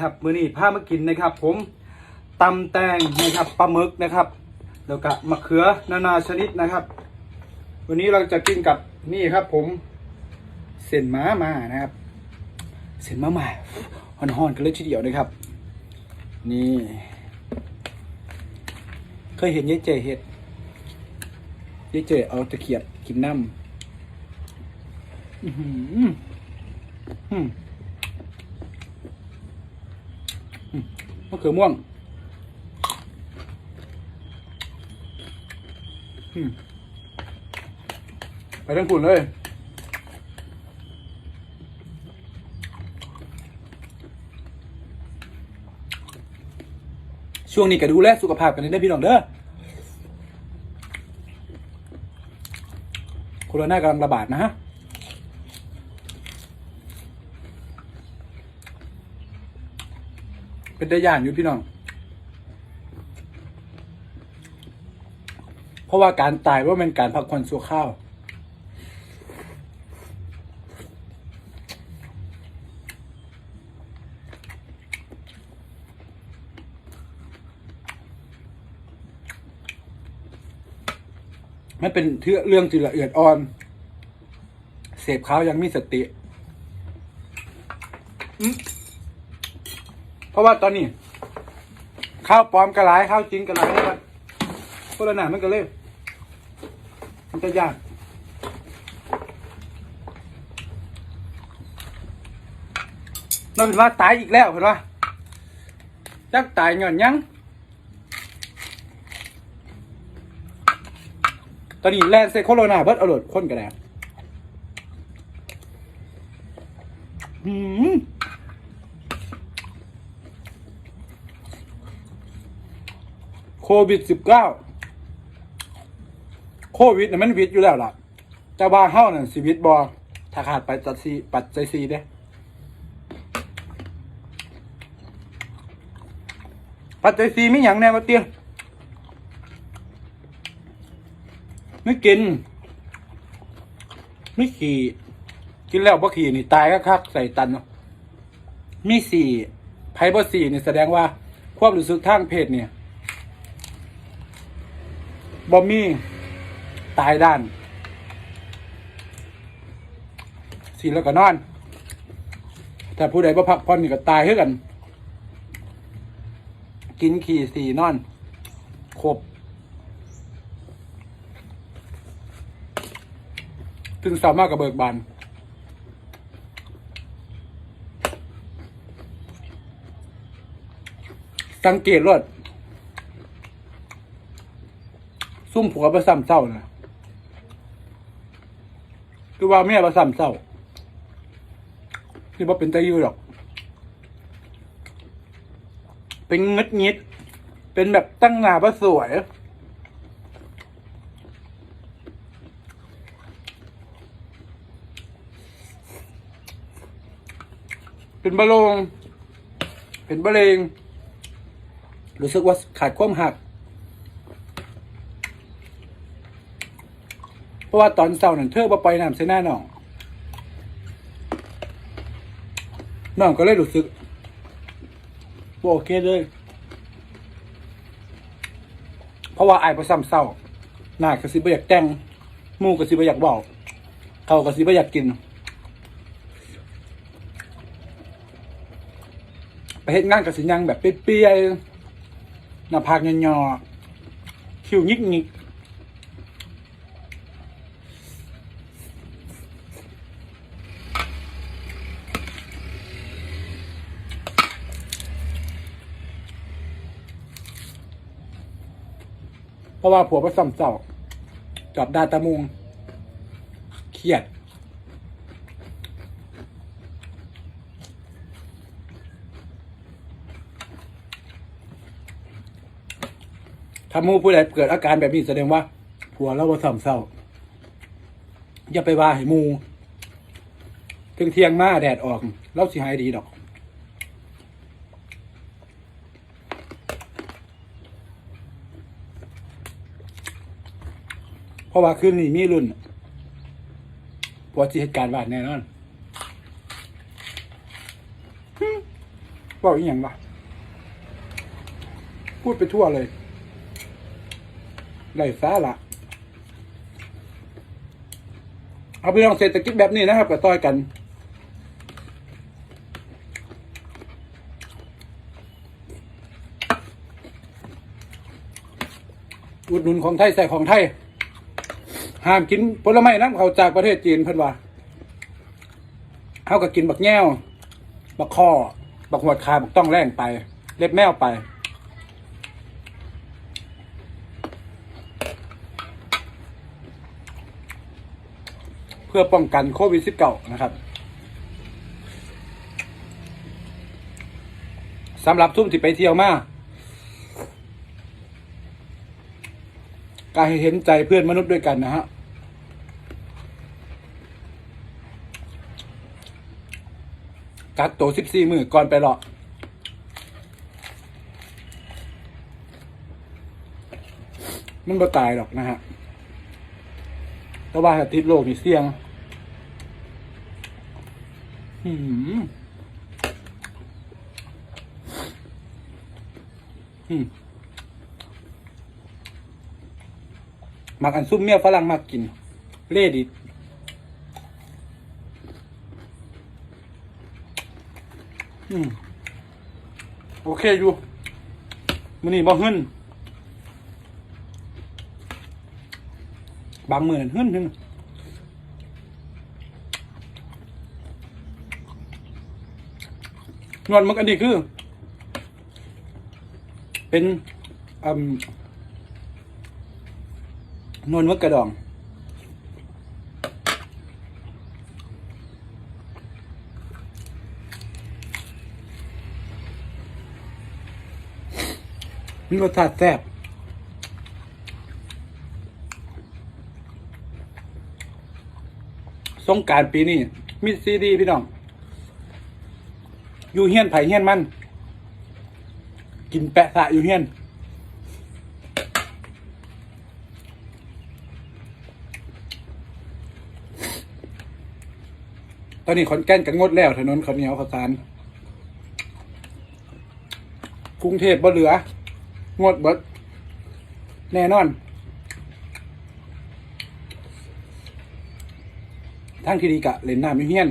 ครับมื้อนี้พามากินนะครับ ผมตำแตงนะครับปลาหมึกนะครับแล้วก็มะเขือนานาชนิดนะครับ วันนี้เราจะกินกับนี่ครับ ผมเส้นม้ามานะครับเส้นม้ามาห่อนๆกันเลยทีเดียวนะครับ นี่ เคยเห็นยายเจเห็ดยายเจเอาตะเขียบกินน้ำอื้อหืออืมอืม มะเขือม่วงไปทั้งฝุ่นเลยช่วงนี้ก็ดูแลสุขภาพกันได้พี่น้องเด้อโคโรนากำลังระบาดนะฮะ เป็นได้ย่านอยู่พี่น้อง เพราะว่าการตายว่าเป็นการพักผ่อนชั่วข้าว มันเป็นเรื่องที่ละเอียดอ่อน เสพข้าวยังมีสติอื ราะว่าตอนนี้ ข้าวปลอมกระไรข้าวจริงกระไรนะครับพวกเราหนามันก็เลยมันจะยากนั่นว่าตายอีกแล้วเห็นปะจักตายหย่อนยัง ตอนนี้แลนเซโคโรนาเบิร์ดอาโหลดคนกันแล้วหืม โควิดสิบเก้าโควิดเนี่ยมันวิดอยู่แล้วล่ะแต่ว่าเฮ้าเนี่ยชีวิตบอถ้าขาดไปจัดซีปัดใจซีเด้ปัจจัยสีไม่หยังแน่มาเตี้ยไม่กิน ไม่ขี่ กินแล้วบ่ขี่นี่ตายก็คักใส่ตันเนาะมีสี่ไพ่บ่สี่นี่แสดงว่า ความรู้สึกทางเพศเนี่ย บ่มีตายด้านสีแล้วก็นอน แต่ผู้ใดบ่พักผ่อนนี่ก็ตายเท่ากัน กินขี่สีนอน ครบถึงสามารถกับเบิกบานสังเกตรถ ซุ่มผัวประซ้ำเศร้านะคือว่าเมียประซ้ำเศร้าที่ว่าเป็นตะยูหรอก เป็นงดงิด เป็นแบบตั้งหน้าประสวยเป็นบะลง เป็นบะเลง รู้สึกว่าขาดความหัก เพราะว่าตอนเศร้านั่นเธอบ่ปล่อยน้ำใส่หน้าน้องน้องก็เลยรู้สึกบ่โอเคเลย เพราะว่าไอ้ายประซ้ำเศร้าหน้ากระสิบอยากแต่งมูกระสิบอยากบอกเขากระสิบอยากกินไปเฮ็ดงานกระสิยังแบบเปรี้ยๆหน้าผากยอๆคิ้วยิกยิก เพราะว่าผัวประซ้ำเศร้าจับดาตะมุงเครียด ถ้ามูผู้ใดเกิดอาการแบบนี้แสดงว่า ผัวเราบ่ซ้ำเศร้า อย่าไปว่าให้มูถึงเที่ยงมาแดดออก เราสิหายดีดอก เพราะว่าคืนนี้มีรุ่นผัวสิเหตุการณ์บาดแน่นอนบอกอีกอย่างวะพูดไปทั่วเลยไรสาระเอาไปลองเศรษฐกิจแบบนี้นะครับกับต้อยกันอุดหนุนของไทยใส่ของไทย ห้ามกินผลไม้น้ำเขาจากประเทศจีนเพิ่นว่าเขาก็กินบักแง่วบักคอบักหัวดคาบักต้องแรงไป เล็บแมวไป เพื่อป้องกันโควิด -19 นะครับสำหรับทุ่มที่ไปเที่ยวมา การเห็นใจเพื่อนมนุษย์ด้วยกันนะฮะกักตัวสิบสี่มือก่อนไปหรอกมันบ่ตายหรอกนะฮะแต่ว่าถ้าติดโรคนี่เสี่ยงอืมอืม มักอันซุ่มเมียฝรั่งมักกิน เล่ดิอืมโอเคอยู่มันนี่บ่หึ่นบางมือนั่นหึ่นหึ่นนวลมันอันนี้คือ เป็นอืม นวลมะกระดอง มีรสชาติแซ่บสงการปีนี้มีซีดีพี่น้อง อยู่เฮียนไผ่เฮียนมัน กินแปะสะอยู่เฮียน ตอนนี้ขอนแก่นกันงดแล้วถนนข้าวเหนียวข้าวสารกรุงเทพบ่เหลือ งดเบิดแน่นอน ทั้งที่ดีกะเล่นน้ำอยู่เฮียน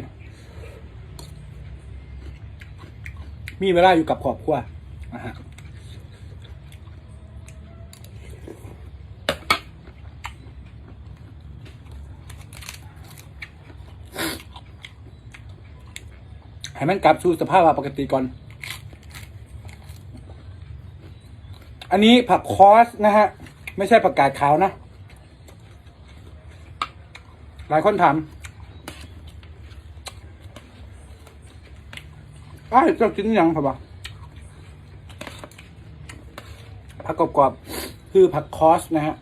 มีเวลาอยู่กับครอบครัวนะฮะ ให้มันกลับสู่สภาพปกติก่อน อันนี้ผักคอสนะฮะ ไม่ใช่ผักกาดขาวนะ หลายคนถามอ้ายเจ้ากินยังผักบะผักกรอบๆคือผักคอสนะฮะ